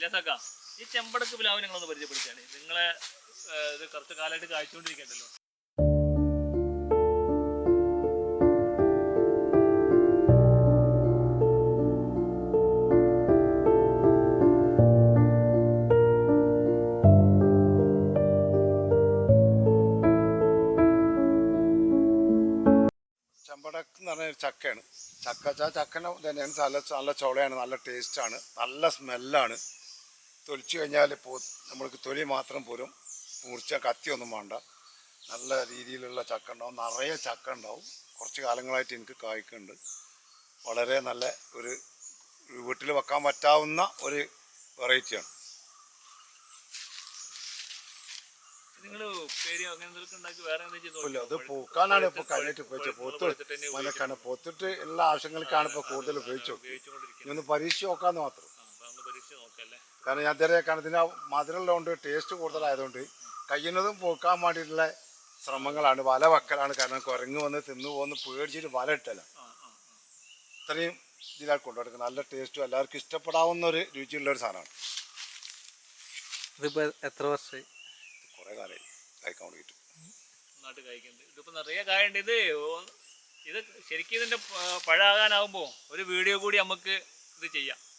ഇല്ലാത്തക്ക ഈ ചെമ്പടക്ക് പ്ലാവ് നിങ്ങളൊന്ന് പരിചയപ്പെടുത്തിയാണ് നിങ്ങളെ ഇത് കുറച്ച് കാലമായിട്ട് കാഴ്ചകൊണ്ടിരിക്കണ്ടല്ലോ ചെമ്പടക്ക് എന്ന് ചക്കയാണ്. ചക്ക ചക്കന തന്നെയാണ്. നല്ല നല്ല ചോളയാണ്. നല്ല ടേസ്റ്റാണ് നല്ല സ്മെല്ലാണ് തൊലിച്ചു കഴിഞ്ഞാൽ പോ നമ്മൾക്ക് തൊലി മാത്രം പോരും. മുറിച്ച കത്തിയൊന്നും വേണ്ട. നല്ല രീതിയിലുള്ള ചക്ക ഉണ്ടാവും. നിറയെ ചക്ക ഉണ്ടാവും. കുറച്ച് കാലങ്ങളായിട്ട് എനിക്ക് കായ്ക്കുന്നുണ്ട്. വളരെ നല്ല ഒരു വീട്ടിൽ വെക്കാൻ പറ്റാവുന്ന ഒരു വെറൈറ്റിയാണ് ഇല്ല അത് പൂക്കാനാണ് ഇപ്പൊ കഴിഞ്ഞിട്ട് ഉപയോഗിച്ചത്. പോത്ത് മനക്കാണ് പോത്തിട്ട് എല്ലാ ആവശ്യങ്ങൾക്കാണ് ഇപ്പൊ കൂടുതൽ ഇനി ഒന്ന് പരീക്ഷ നോക്കാന്ന് മാത്രം ആ അപ്പൊ ഒന്ന് പരീക്ഷ നോക്കല്ലേ കാരണം ഞാൻ ഇതുവരെ കാരണം ഇതിന് മധുരമുള്ളതുകൊണ്ട് ടേസ്റ്റ് കൂടുതലായതുകൊണ്ട് കഴിയുന്നതും പോക്കാൻ വേണ്ടിയിട്ടുള്ള ശ്രമങ്ങളാണ്. വല വെക്കലാണ് കാരണം കുരങ്ങ് വന്ന് തിന്നു പോകുന്ന പേടിച്ചിട്ട് വല ഇട്ടല്ല ഇത്രയും ഇതിലാണ് കൊണ്ടുനടക്കുന്നത്. നല്ല ടേസ്റ്റും എല്ലാവർക്കും ഇഷ്ടപ്പെടാവുന്ന ഒരു രുചിയുള്ള ഒരു സാധനമാണ്. ഇതിപ്പോ എത്ര വർഷമായി? കുറേ കാലമായി. കഴിക്കാൻ തുടങ്ങിയിട്ട്. നന്നായിട്ട് കഴിക്കുന്നുണ്ട്. ഇതിപ്പോ നിറയെ കായുണ്ട്. ഇത് ശരിക്കും ഇതിന്റെ പ- പഴമാകാനാവുമ്പോ ഒരു വീഡിയോ കൂടി നമുക്ക് ഇത് ചെയ്യാം.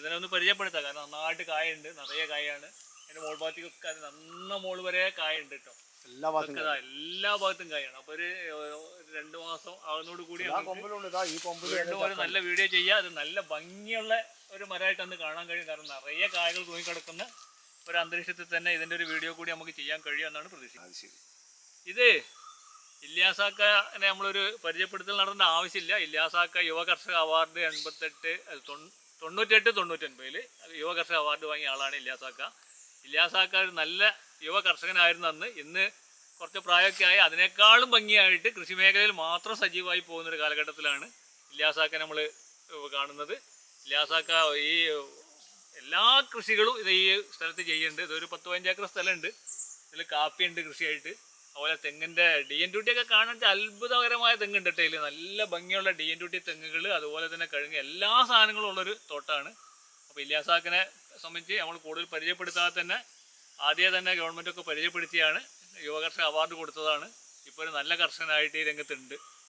ഇതിനെ ഒന്ന് പരിചയപ്പെടുത്താം. കാരണം നന്നായിട്ട് കായുണ്ട്. നിറയെ കായാണ്. അതിന്റെ മോൾ ഭാഗത്തേക്കൊക്കെ അത് നന്ന മോൾ വരെ കായുണ്ട് കേട്ടോ. എല്ലാ ഭാഗത്തും എല്ലാ ഭാഗത്തും കായാണ്. അപ്പൊ ഒരു രണ്ടു മാസം ആകുന്നതോട് കൂടി രണ്ടുപോലെ നല്ല വീഡിയോ ചെയ്യുക അത് നല്ല ഭംഗിയുള്ള ഒരു മരമായിട്ട് അന്ന് കാണാൻ കഴിയും. കാരണം നിറയെ കായകൾ തൂങ്ങിക്കിടക്കുന്ന ഒരു അന്തരീക്ഷത്തിൽ തന്നെ ഇതിന്റെ ഒരു വീഡിയോ കൂടി നമുക്ക് ചെയ്യാൻ കഴിയുമെന്നാണ് എന്നാണ് പ്രതീക്ഷ ഇത് ഇല്യാസാക്കനെ നമ്മളൊരു പരിചയപ്പെടുത്തൽ നടത്തേണ്ട ആവശ്യമില്ല. ഇല്യാസാക്ക യുവ കർഷക അവാർഡ് എൺപത്തെട്ട് തൊണ്ണൂറ്റെട്ട് തൊണ്ണൂറ്റൊൻപതിൽ യുവ കർഷക അവാർഡ് വാങ്ങിയ ആളാണ് ഇല്ലാസാക്ക. ഇല്ലാസാക്ക ഒരു നല്ല യുവ കർഷകനായിരുന്നു അന്ന്. ഇന്ന് കുറച്ച് പ്രായമൊക്കെ ആയി. അതിനേക്കാളും ഭംഗിയായിട്ട് കൃഷി മേഖലയിൽ മാത്രം സജീവമായി പോകുന്നൊരു കാലഘട്ടത്തിലാണ് ഇല്ലാസാക്ക നമ്മൾ കാണുന്നത്. ഇല്ലാസാക്ക ഈ എല്ലാ കൃഷികളും ഇത് ഈ സ്ഥലത്ത് ചെയ്യുന്നുണ്ട്. ഇതൊരു പത്ത് പതിനഞ്ച് ഏക്കർ സ്ഥലമുണ്ട്. ഇതിൽ കാപ്പിയുണ്ട് കൃഷിയായിട്ട്. അതുപോലെ തെങ്ങിന്റെ ഡി എൻ ഡ്യൂട്ടി ഒക്കെ കാണാൻ അത്ഭുതകരമായ തെങ്ങുണ്ട് കേട്ടോ ഇതിൽ നല്ല ഭംഗിയുള്ള ഡി എൻ ഡ്യൂട്ടി തെങ്ങുകൾ അതുപോലെ തന്നെ കഴുങ്ങ് എല്ലാ സാധനങ്ങളും ഉള്ളൊരു തോട്ടാണ്. അപ്പോൾ ഇല്ലാസാക്കിനെ സംബന്ധിച്ച് നമ്മൾ കൂടുതൽ പരിചയപ്പെടുത്താതെ തന്നെ ആദ്യമേ തന്നെ ഗവൺമെന്റൊക്കെ പരിചയപ്പെടുത്തിയാണ്. യുവകർഷക അവാർഡ് കൊടുത്തതാണ്. ഇപ്പോൾ ഒരു നല്ല കർഷകനായിട്ട് ഈ രംഗത്തുണ്ട്.